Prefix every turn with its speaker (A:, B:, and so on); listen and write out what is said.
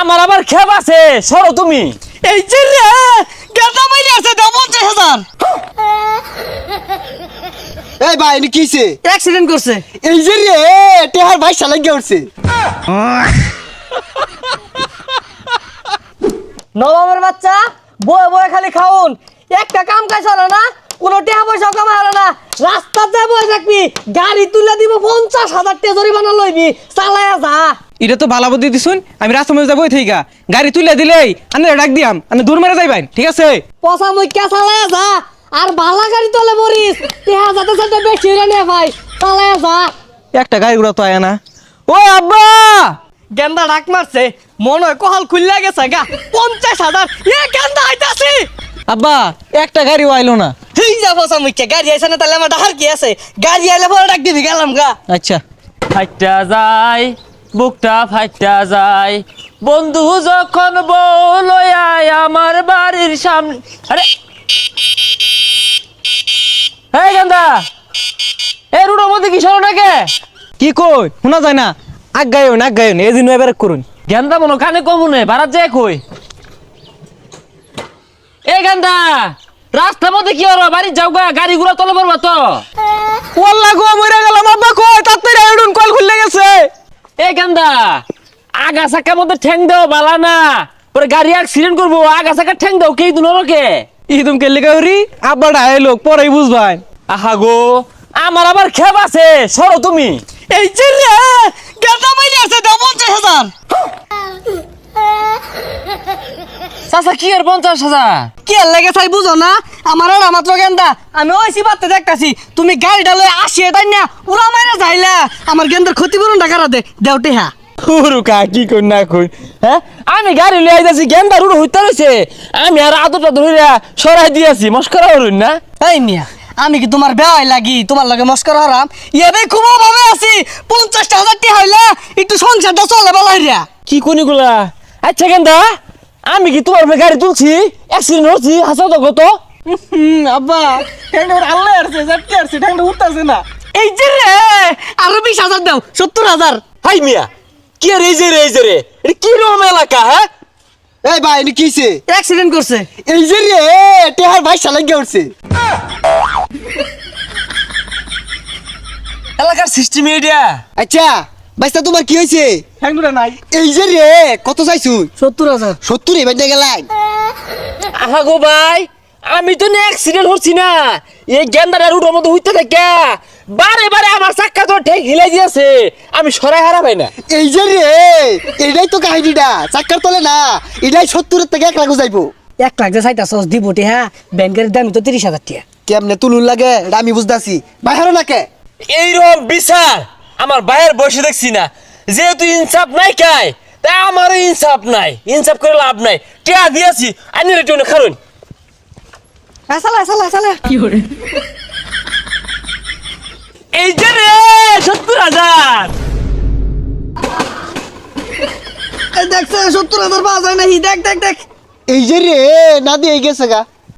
A: আমার আবার খেপ আছে সরো তুমি।
B: এই যে রে গেন্দা মাইরে আছে দাও পঞ্চাশ হাজার।
C: এই ভাই এনে কিছে
B: অ্যাক্সিডেন্ট করছে।
C: এই যে রে টেহার ভাই সালাই গিয়ে উঠছে।
B: নবাবের বাচ্চা বয়ে বয়ে খালি খাউন। একটা কাম কাজ হলো না কোনো টাকা পয়সা কামাই হলো না। রাস্তাতে বয়ে থাকবি গাড়ি তুলে দিব পঞ্চাশ হাজার টাকা জরিমানা লইবি চালায়া যা।
D: এটা তো ভালো বুদ্ধি দিছুন আমি রাস্তা মধ্যে যাব থেকে গাড়ি তুলে দিলেই আমি ডাক দিয়াম আমি দূর মেরে যাইবাই ঠিক আছে?
B: পচা মুখ্যা চালায়া যা আর ভালা গাড়ি তোলে মরিস টেহা যাতে যাতে বেশি হইলে নে ভাই চালায়া যা।
D: একটা গাড়ি গুলো তো আয় না। ও আব্বা!
B: গেন্দা ডাক মারছে মনে হয় কহাল খুললে গেছে গা পঞ্চাশ হাজার এ গেন্দা আইতাছি!
D: আব্বা একটা গাড়ি আইলো না।
B: হেই যা পচা মুখ্যা গাড়ি আইসা না তাহলে আমার ডাকার কি আছে? গাড়ি আইলে পরে ডাক দিবি গেলাম গা।
D: আচ্ছা।
A: ফাইটা যায় বুকটা ফাইটা যায়। বন্ধু যখন বলয়ায় আমার বাড়ির সামনে আরে এই গান্দা! এই রুডোর মধ্যে কি সরো নাকি?
D: কি কই? শোনা যায় না। আগ গায়ন আগ গায়ন এই দিন এবার করুন।
A: গেন্দা মনো কানে কমুনে বারাত যায় কই? এই গান্দা! রাস্তার মধ্যে কি হলো? বাড়ি যাও গা গাড়িগুলো তলে পড়বা তো।
D: ওল্লা গো মরে গেলাম। আব্বা কই? তাড়াতাড়ি আইডুন কল খুললে গেছে।
A: এই গান্দা আগা চাকার মধ্যে ঠ্যাং দাও বালা না। পরে গাড়ি অ্যাক্সিডেন্ট করব আগা ঠ্যাং দাও কে দিন কে
D: ইদুম কে লেগে হরি ডাই লোক পরেই বুঝবাই।
A: আহা গো আমার আবার খেপ আছে সরো তুমি।
B: এই যে রে গেন্দা মাইরে আছে দাও পঞ্চাশ হাজার।
A: চাচা কি আর পঞ্চাশ হাজার?
B: কি আর লাগে চাই বুঝো না? আমার আর মাত্র গেন্দা আমি ওই সিবাতে দেখতাছি তুমি গাড়িটা লয়ে আসিয়ে তাই না উড়া যাইলা আমার গেন্দার ক্ষতিপূরণ দে হ্যাঁ
A: কা কি কই না কই? হ্যাঁ? আমি গাড়ি লিয়ে আইতাছি গেন্দা রুড়ো হইতে রইছে। আমি আর আদরটা ধরে সরাই দিয়েছি মস্করা হরুন না?
B: এই মিয়া আমি কি তোমার বেয়াই লাগি? তোমার লগে মস্কর হারাম? এবে খুব ভাবে আছি। পঞ্চাশটা হাজার টাকা হইলে একটু সংসারটা চলে বলা
A: কি কোনি গুলা আচ্ছা গেন্দা আমি কি তোমার গাড়ি তুলছি? অ্যাক্সিডেন্ট হচ্ছি হাসা তো কত?
D: আব্বা ঠ্যাংটা আল্লাহ আসছে জাটকে আসছে ঠ্যাংটা উঠতাছে না।
B: এই যে রে! আরও বিশ হাজার দাও সত্তর হাজার।
A: হাই মিয়া কি আর এই যে রে এই যে রে? এটা কি রকম এলাকা হ্যাঁ?
C: এই ভাই কিছে
B: অ্যাক্সিডেন্ট করছে।
C: এই যে রে টেহার ভাই সালাই গিয়ে উঠছে।
A: এলাকার সিস্টেম এটা
C: আচ্ছা বাইস্তা তোমার কি হয়েছে?
D: ঠ্যাংটা নাই।
C: এই যে রে কত চাইছু?
B: সত্তর হাজার।
C: সত্তর এবার দিয়ে গেলাই।
A: আহা গো ভাই আমি তো অ্যাক্সিডেন্ট হচ্ছি না। এই গেন্দাটা রুটোর মধ্যে হইতে থাকে। বারে বারে আমার চাক্কা তো ঠেক হিলাই দিয়েছে আমি সরাই হারা পাই না।
C: এই যে রে এটাই তো কাহিনীটা। চাক্কার তলে না এটাই সত্তরের থেকে এক লাখ যাইবো।
B: এক লাখ যে চাইতা সস দিবটি হ্যাঁ? ব্যাংকের দাম তো তিরিশ হাজার টাকা
C: কেমনে তুলুন লাগে আমি বুঝতেছি। বাইরে নাকে
A: এইরকম বিচার আমার ভাইয়ের বসে দেখছি না। যেহেতু ইনসাফ নাই কাই তাই আমারও ইনসাফ নাই। ইনসাফ করে লাভ নাই। টিয়া দিয়েছি আনি রেটে খারুন।
B: চালা চালা চালা। কি করে
A: এই যে রে সত্তর হাজার।
B: দেখছে সত্তর হাজার পাওয়া যায় নাকি? দেখ দেখ দেখ।
C: এই যে রে না দিয়ে গেছে গা।